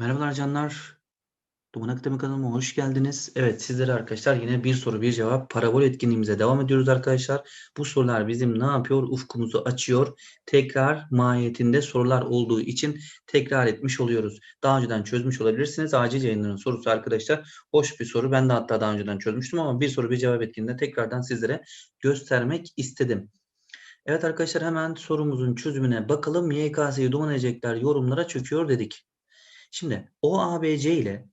Merhabalar canlar. Duman Akademi kanalıma hoş geldiniz. Evet sizlere arkadaşlar yine bir soru bir cevap parabol etkinliğimize devam ediyoruz arkadaşlar. Bu sorular bizim ne yapıyor? Ufkumuzu açıyor. Tekrar mahiyetinde sorular olduğu için tekrar etmiş oluyoruz. Daha önceden çözmüş olabilirsiniz. Acil yayınların sorusu arkadaşlar. Hoş bir soru. Ben de hatta daha önceden çözmüştüm ama bir soru bir cevap etkinliğinde tekrardan sizlere göstermek istedim. Evet arkadaşlar hemen sorumuzun çözümüne bakalım. YKS'yi duman edecekler yorumlara çöküyor dedik. Şimdi OABC ile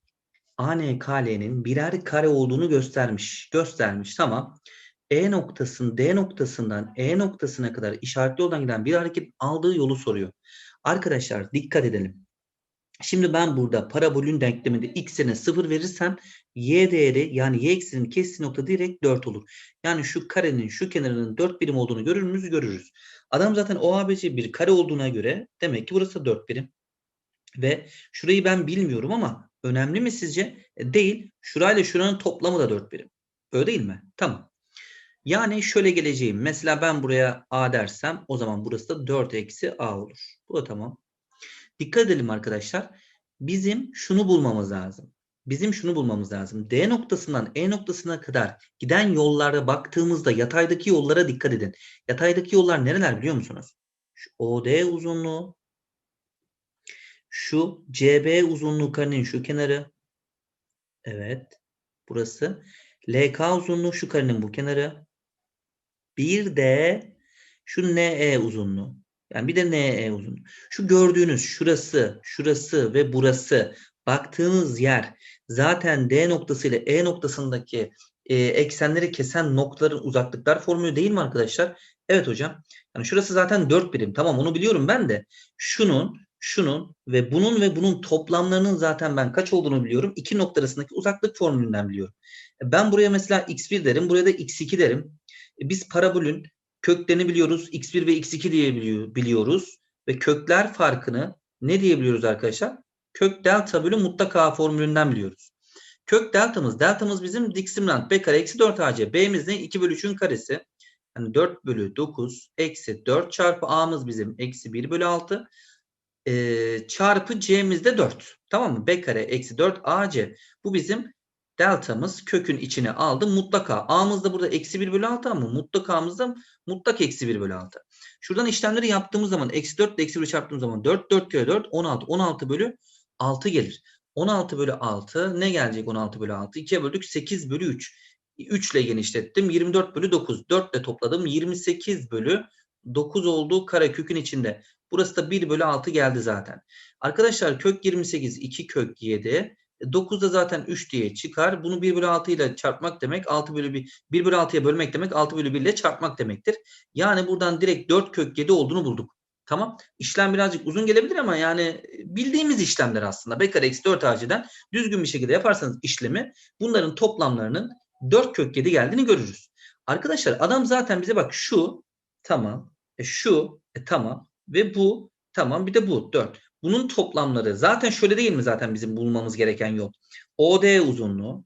ANKL'nin birer kare olduğunu göstermiş. Göstermiş tamam. E noktasının D noktasından E noktasına kadar işaretli yoldan giden bir hareket aldığı yolu soruyor. Arkadaşlar dikkat edelim. Şimdi ben burada parabolün denkleminde x'ine 0 verirsem y değeri yani y eksinin kestiği nokta direkt 4 olur. Yani şu karenin şu kenarının 4 birim olduğunu görür müyüz? Görürüz. Adam zaten OABC bir kare olduğuna göre demek ki burası 4 birim. Ve şurayı ben bilmiyorum ama önemli mi sizce? E, değil. Şurayla şuranın toplamı da 4 birim. Öyle değil mi? Tamam. Yani şöyle geleceğim. Mesela ben buraya A dersem o zaman burası da 4 eksi A olur. Bu da tamam. Dikkat edelim arkadaşlar. Bizim şunu bulmamız lazım. Bizim şunu bulmamız lazım. D noktasından E noktasına kadar giden yollara baktığımızda yataydaki yollara dikkat edin. Yataydaki yollar nereler biliyor musunuz? Şu OD uzunluğu, şu CB uzunluğu karenin şu kenarı. Evet. Burası. LK uzunluğu şu karenin bu kenarı. Bir de şu NE uzunluğu. Yani bir de NE uzunluğu. Şu gördüğünüz şurası, şurası ve burası baktığınız yer zaten D noktası ile E noktasındaki e, eksenleri kesen noktaların uzaklıklar formülü değil mi arkadaşlar? Evet hocam. Yani şurası zaten 4 birim. Tamam onu biliyorum ben de. Şunun şunun ve bunun ve bunun toplamlarının zaten ben kaç olduğunu biliyorum. İki nokta arasındaki uzaklık formülünden biliyorum. E, Ben buraya mesela x1 derim. Buraya da x2 derim. E, Biz parabolün köklerini biliyoruz. x1 ve x2 diye biliyor- biliyoruz. Ve kökler farkını ne diyebiliyoruz arkadaşlar? Kök delta bölü mutlak A formülünden biliyoruz. Kök deltamız, deltamız bizim diksimlant b kare eksi 4 ac. B'miz ne? 2 bölü 3'ün karesi. Yani 4 bölü 9 eksi 4 çarpı a'mız bizim eksi 1 bölü 6 e, çarpı c'miz de 4. Tamam mı? b kare eksi 4 ac. Bu bizim deltamız kökün içine aldı. Mutlaka a'mız da burada eksi 1 bölü 6 ama mutlak a'mız da mutlak eksi 1 bölü 6. Şuradan işlemleri yaptığımız zaman eksi 4 ile eksi 1'i çarptığımız zaman 4 4 kere 4 16. 16 bölü 6 gelir. 16 bölü 6 ne gelecek 16 bölü 6? 2'ye böldük 8 bölü 3. 3 ile genişlettim. 24 bölü 9. 4 ile topladım. 28 bölü 9 olduğu kare kökün içinde. Burası da 1 bölü 6 geldi zaten. Arkadaşlar kök 28 2 kök 7. 9 da zaten 3 diye çıkar. Bunu 1 bölü 6 ile çarpmak demek 6 bölü 1, 1 bölü 6'ya bölmek demek 6 bölü 1 ile çarpmak demektir. Yani buradan direkt 4 kök 7 olduğunu bulduk. Tamam. İşlem birazcık uzun gelebilir ama yani bildiğimiz işlemler aslında. B kare eksi 4 AC'den düzgün bir şekilde yaparsanız işlemi bunların toplamlarının 4 kök 7 geldiğini görürüz. Arkadaşlar adam zaten bize bak şu tamam, e şu e tamam ve bu tamam bir de bu 4. Bunun toplamları zaten şöyle değil mi zaten bizim bulmamız gereken yol? OD uzunluğu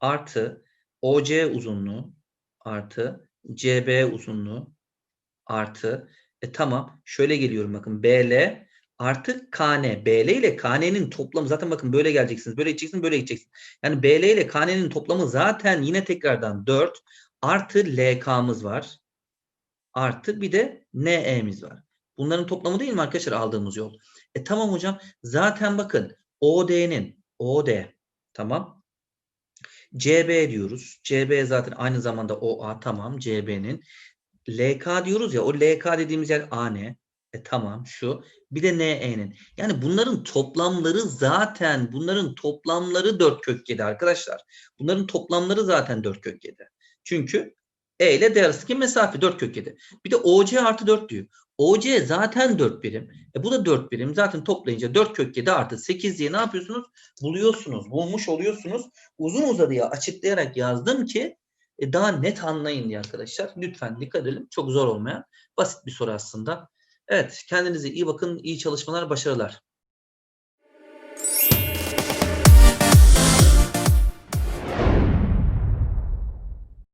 artı OC uzunluğu artı CB uzunluğu artı e tamam şöyle geliyorum bakın BL artı KN. BL ile KN'nin toplamı zaten bakın böyle geleceksiniz. Böyle gideceksiniz böyle gideceksiniz. Yani BL ile KN'nin toplamı zaten yine tekrardan 4 artı LK'mız var. Artı bir de NE'miz var. Bunların toplamı değil mi arkadaşlar aldığımız yol? E tamam hocam. Zaten bakın OD'nin OD tamam. CB diyoruz. CB zaten aynı zamanda OA tamam CB'nin. LK diyoruz ya o LK dediğimiz yer AN. E tamam şu. Bir de NE'nin. Yani bunların toplamları zaten bunların toplamları 4 kök 7 arkadaşlar. Bunların toplamları zaten 4 kök 7. Çünkü E ile D arasındaki mesafe 4 kök 7. Bir de OC artı 4 diyor. OC zaten 4 birim. E bu da 4 birim. Zaten toplayınca 4 kök 7 artı 8 diye ne yapıyorsunuz? Buluyorsunuz. Bulmuş oluyorsunuz. Uzun uzadıya açıklayarak yazdım ki e, daha net anlayın diye arkadaşlar. Lütfen dikkat edelim. Çok zor olmayan basit bir soru aslında. Evet kendinize iyi bakın. iyi çalışmalar, başarılar.